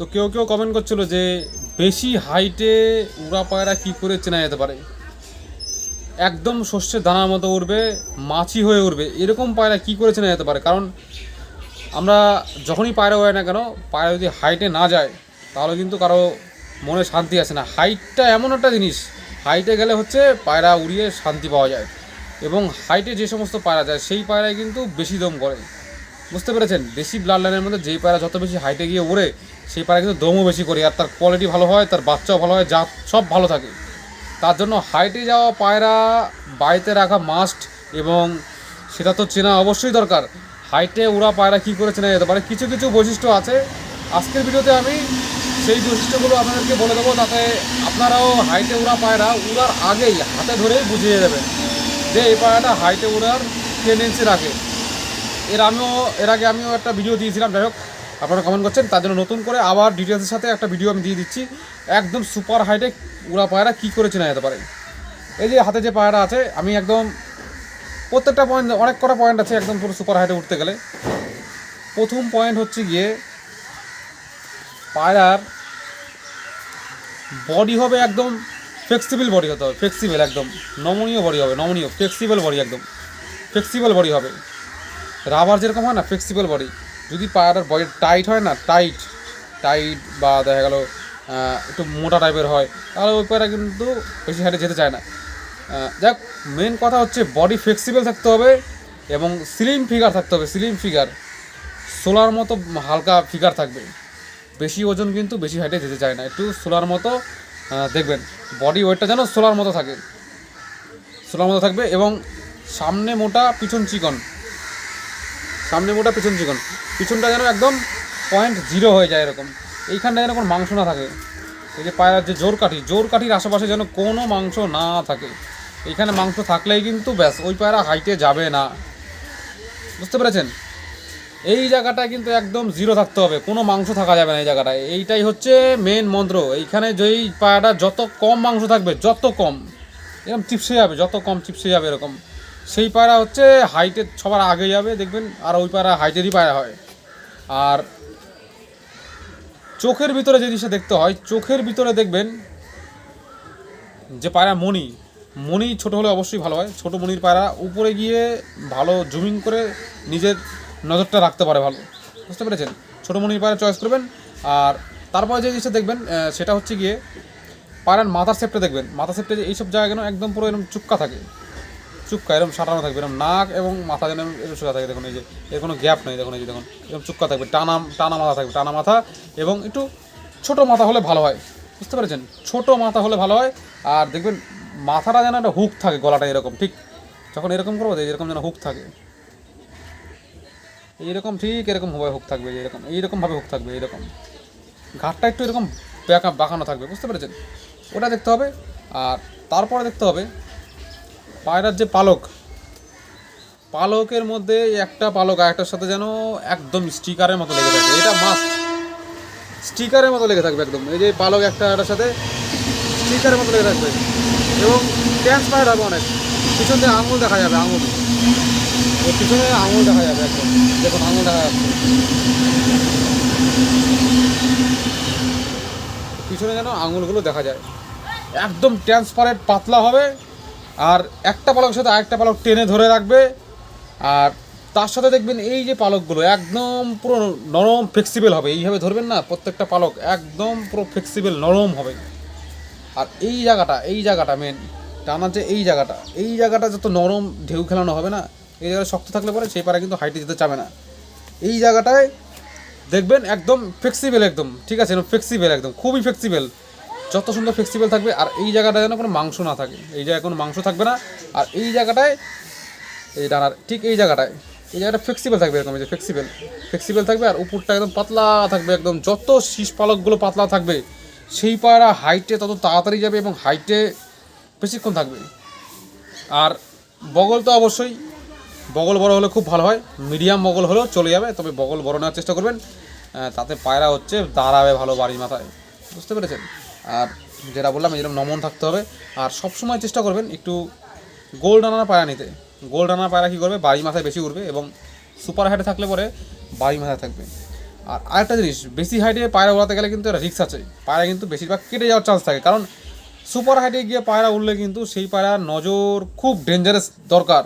তো কেউ কেউ কমেন্ট করছিল যে বেশি হাইটে উড়া পায়রা কী করে চেনা যেতে পারে? একদম শস্যের দানার মতো উঠবে মাছি হয়ে উঠবে এরকম পায়রা কী করে চেনা যেতে পারে? কারণ আমরা যখনই পায়রা হয় না কেন, পায়রা যদি হাইটে না যায়, তাহলে কিন্তু কারও মনে শান্তি আসে না। হাইটটা এমন একটা জিনিস হাইটে গেলে হচ্ছে পায়রা উড়িয়ে শান্তি পাওয়া যায়। এবং হাইটে যে সমস্ত পায়রা যায়, সেই পায়রায় কিন্তু বেশি দম করে। বুঝতে পেরেছেন? দেশি ব্লাড লাইনের মধ্যে যেই পায়রা যত বেশি হাইটে গিয়ে ওড়ে, সেই পায়রা কিন্তু দমও বেশি করে, আর তার কোয়ালিটি ভালো হয়, তার বাচ্চাও ভালো হয় জাত সব ভালো থাকে। তার জন্য হাইটে যাওয়া পায়রা বাড়িতে রাখা মাস্ট এবং সেটা তো চেনা অবশ্যই দরকার। হাইটে উড়া পায়রা কী করে চেনা যেতে পারে? কিছু কিছু বৈশিষ্ট্য আছে। আজকের ভিডিওতে আমি সেই বৈশিষ্ট্যগুলো আপনাদেরকে বলে দেবো, যাতে আপনারাও হাইটে উড়া পায়রা উড়ার আগেই হাতে ধরেই বুঝিয়ে দেবেন যে এই পায়রাটা হাইটে উড়ার টেন্ডেন্সি রাখে। এর আমিও, এর আগে আমিও একটা ভিডিও দিয়েছিলাম, যাই হোক, আপনারা কমেন্ট করছেন, তার জন্য নতুন করে আবার ডিটেলসের সাথে একটা ভিডিও আমি দিয়ে দিচ্ছি। একদম সুপার হাইটে উড়া পায়রা কী করে চেনা যেতে পারে। এই যে হাতে যে পায়রা আছে, আমি একদম প্রত্যেকটা পয়েন্ট অনেক কটা পয়েন্ট আছে একদম পুরো সুপার হাইটে উঠতে গেলে। প্রথম পয়েন্ট হচ্ছে গিয়ে পায়রার বডি হবে একদম ফ্লেক্সিবল বডি হতে হবে ফ্লেক্সিবল একদম। নমনীয় বডি হবে, নমনীয় ফ্লেক্সিবল বডি একদম। ফ্লেক্সিবল বডি হবে। রাবার যেরকম হয় না ফ্লেক্সিবল বডি যদি পায়রার বডি টাইট হয় না টাইট টাইট বা দেখা গেল একটু মোটা টাইপের হয়, তাহলে ওই পায়রা কিন্তু বেশি হাইটে যেতে চায় না। যাক মেন কথা হচ্ছে বডি ফ্লেক্সিবল থাকতে হবে এবং স্লিম ফিগার থাকতে হবে স্লিম ফিগার সোলার মতো হালকা ফিগার থাকবে। বেশি ওজন কিন্তু বেশি হাইটে যেতে চায় না। একটু সোলার মতো দেখবেন বডি ওয়েটটা যেন সোলার মতো থাকে। সোলার মতো থাকবে এবং সামনে মোটা, পিছন চিকন। সামনে মোটা, পিছন চিকন। পিছনটা যেন একদম পয়েন্ট জিরো হয়ে যায় এরকম। এইখানটা যেন কোনো মাংস না থাকে। এই যে পায়রার যে জোর কাঠি, জোর কাঠির আশেপাশে যেন কোনো মাংস না থাকে। এইখানে মাংস থাকলেই কিন্তু ব্যাস, ওই পায়রা হাইটে যাবে না। বুঝতে পেরেছেন? এই জায়গাটায় কিন্তু একদম জিরো থাকতে হবে। কোনো মাংস থাকা যাবে না এই জায়গাটায়। এইটাই হচ্ছে মেন মন্ত্র। এইখানে যেই পায়রাটা যত কম মাংস থাকবে, যত কম এরকম চিপসে যাবে, যত কম চিপসে যাবে এরকম। সেই পায়রা হচ্ছে হাইটের সবার আগে যাবে, দেখবেন, আর ওই পায়রা হাইটেরই পায়রা হয়। আর চোখের ভিতরে যে জিনিসটা দেখতে হয়, চোখের ভিতরে দেখবেন যে পায়রা মণি মণি ছোট হলে অবশ্যই ভালো হয়। ছোট মণির পায়রা উপরে গিয়ে ভালো জুমিং করে নিজের নজরটা রাখতে পারে ভালো। বুঝতে পেরেছেন? ছোট মণির পায়রা চয়েস করবেন। আর তারপরে যে জিনিসটা দেখবেন সেটা হচ্ছে গিয়ে পায়রার মাথার শেপটা দেখবেন। মাথা শেপটা যে এইসব জায়গায় যেন একদম পুরো এরকম চুক্কা থাকে। চুক্কা, এরকম সাঁটানো থাকবে, এরকম নাক এবং মাথা যেন এরকম সোজা থাকে, দেখুন এই যে, এর কোনো গ্যাপ নেই, দেখুন এই যে, দেখুন, এরকম চুক্কা থাকবে, টানা টানা মাথা থাকবে, টানা মাথা এবং একটু ছোট মাথা হলে ভালো হয়, বুঝতে পেরেছেন? ছোট মাথা হলে ভালো হয়, আর দেখবেন মাথাটা যেন একটা হুক থাকে গলাটা এরকম, ঠিক? যখন এরকম করব এরকম যেন হুক থাকে। এইরকম ঠিক এরকম ভাবে হুক থাকবে এরকম এইরকমভাবে হুক থাকবে এরকম ঘাটটা একটু এরকম বেঁকা বাঁকানো থাকবে, বুঝতে পেরেছেন? ওটা দেখতে হবে, আর তারপরে দেখতে হবে পায়রার যে পালক, পালকের মধ্যে একটা পালক আরেকটার সাথে যেন একদম স্টিকারের মতো লেগে থাকে। এটা মাস্ট স্টিকারের মতো লেগে থাকবে একদম। এই যে পালক একটা একটার সাথে স্টিকারের মতো লেগে থাকবে। এবং ট্রান্সপায়ার হবে অনেক। পিছন দিয়ে আঙুল দেখা যাবে, আঙুল। ওর পিছনে আঙুল দেখা যাবে একদম। দেখুন, আঙুল দেখা যাচ্ছে। পিছনে যেন আঙুলগুলো দেখা যায়। একদম ট্রান্সপারেন্ট পাতলা হবে। আর একটা পালকের সাথে আরেকটা পালক টেনে ধরে রাখবে। আর তার সাথে দেখবেন এই যে পালকগুলো একদম পুরো নরম ফ্লেক্সিবল হবে। এইভাবে ধরবেন না, প্রত্যেকটা পালক একদম পুরো ফ্লেক্সিবল নরম হবে। আর এই জায়গাটা এই জায়গাটা মেন টানার যে এই জায়গাটা এই জায়গাটা যত নরম ঢেউ খেলানো হবে না, এই জায়গাটা শক্ত থাকলে পরে সেই পাড়া কিন্তু হাইটে যেতে চাবে না। এই জায়গাটায় দেখবেন একদম ফ্লেক্সিবল একদম, ঠিক আছে? ফ্লেক্সিবল একদম, খুবই ফ্লেক্সিবল যত সুন্দর ফ্লেক্সিবল থাকবে, আর এই জায়গাটা যেন কোনো মাংস না থাকে। এই জায়গায় কোনো মাংস থাকবে না। আর এই জায়গাটায়, এই ডানার ঠিক এই জায়গাটায়, এই জায়গাটা ফ্লেক্সিবল থাকবে এরকম যে ফ্লেক্সিবল ফ্লেক্সিবল থাকবে আর উপরটা একদম পাতলা থাকবে, একদম যত শীষ পালকগুলো পাতলা থাকবে, সেই পায়রা হাইটে তত তাড়াতাড়ি যাবে এবং হাইটে বেশিক্ষণ থাকবে। আর বগল তো অবশ্যই, বগল বড় হলে খুব ভালো হয় মিডিয়াম বগল হলেও চলে যাবে, তবে বগল বড় নেওয়ার চেষ্টা করবেন। তাতে পায়রা হচ্ছে, দাঁড়াবে ভালো বাড়ির মাথায়। বুঝতে পেরেছেন? আর যেটা বললাম এরকম নমন থাকতে হবে। আর সবসময় চেষ্টা করবেন একটু গোল ডানা পায়রা নিতে। গোল ডানা পায়রা কী করবে? বাড়ি মাথায় বেশি উঠবে এবং সুপার হাইটে থাকলে পরে বাড়ি মাথায় থাকবে। আর আরেকটা জিনিস, বেশি হাইটে পায়রা উড়াতে গেলে কিন্তু একটা রিক্স আছে। পায়রা কিন্তু বেশিরভাগ কেটে যাওয়ার চান্স থাকে। কারণ সুপার হাইটে গিয়ে পায়রা উঠলে কিন্তু সেই পায়রার নজর খুব ডেঞ্জারাস দরকার।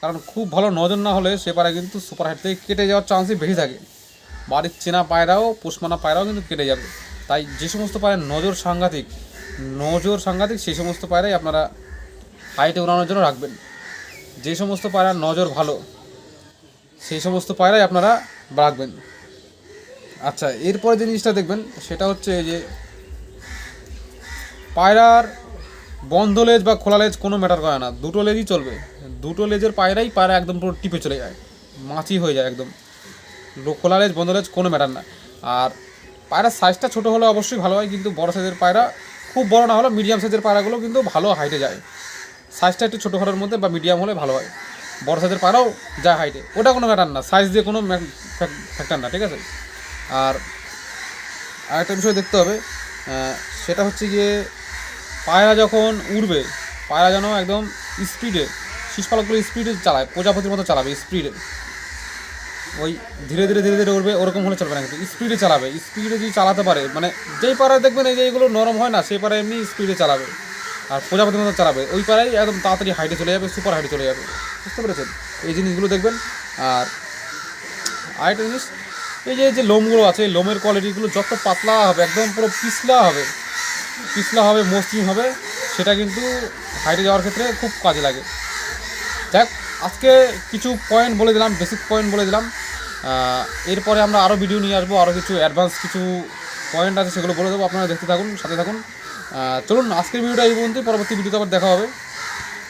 কারণ খুব ভালো নজর না হলে সে পায়রা কিন্তু সুপার হাইট থেকে কেটে যাওয়ার চান্সই বেশি থাকে। বাড়ির চেনা পায়রাও পোষমানা পায়রাও কিন্তু কেটে যাবে। তাই যে সমস্ত পায়রা নজর সাংঘাতিক নজর সাংঘাতিক, সেই সমস্ত পায়রাই আপনারা হাইটে উড়ানোর জন্য রাখবেন। যে সমস্ত পায়রার নজর ভালো, সেই সমস্ত পায়রাই আপনারা রাখবেন আচ্ছা এরপরে যে জিনিসটা দেখবেন, সেটা হচ্ছে যে পায়রার বন্ধ লেজ বা খোলা লেজ কোনো ম্যাটার করে না, দুটো লেজই চলবে। দুটো লেজের পায়রাই পায়রা একদম পুরো টিপে চলে যায়, মাছি হয়ে যায় একদম। খোলা লেজ, বন্ধ লেজ কোনো ম্যাটার না। আর পায়রার সাইজটা ছোটো হলে অবশ্যই ভালো হয়, কিন্তু বড় সাইজের পায়রা খুব বড় না হলে মিডিয়াম সাইজের পায়রাগুলো কিন্তু ভালো হাইটে যায়। সাইজটা একটু ছোটো ঘরের মধ্যে বা মিডিয়াম হলে ভালো হয়। বড় সাইজের পায়রাও যায় হাইটে ওটা কোনো ম্যাটার না সাইজ দিয়ে কোনো ফ্যাক্টর না, ঠিক আছে? আর আরেকটা বিষয় দেখতে হবে সেটা হচ্ছে গিয়ে পায়রা যখন উড়বে, পায়রা যেন একদম স্পিডে শীষপালকগুলো স্পিডে চালায়, প্রজাপতির মতো চালাবে স্পিডে ওই ধীরে ধীরে ধীরে ধীরে উঠবে ওরকম হলে চলবে না কিন্তু। স্পিডে চালাবে। স্পিডে যদি চালাতে পারে মানে যেই পাড়ায় দেখবেন এই যে এগুলো নরম হয় না, সেই পাড়ায় এমনি স্পিডে চালাবে। আর প্রজাপতির মতো চালাবে। ওই পাড়ায় একদম তাড়াতাড়ি হাইটে চলে যাবে সুপার হাইটে চলে যাবে। বুঝতে পেরেছেন? এই জিনিসগুলো দেখবেন। আর আরেকটা জিনিস, এই যে যে লোমগুলো আছে, এই লোমের কোয়ালিটিগুলো যত পাতলা হবে, একদম পুরো পিছলা হবে পিছলা হবে, মসৃণ হবে, সেটা কিন্তু হাইটে যাওয়ার ক্ষেত্রে খুব কাজে লাগে। দেখ আজকে কিছু পয়েন্ট বলে দিলাম বেসিক পয়েন্ট বলে দিলাম। এরপরে আমরা আরও ভিডিও নিয়ে আসব আরও কিছু অ্যাডভান্স কিছু পয়েন্ট আছে সেগুলো বলে দেবো। আপনারা দেখতে থাকুন, সাথে থাকুন। চলুন, আজকের ভিডিওটা এই পর্যন্তই। পরবর্তী ভিডিওতে আবার দেখা হবে।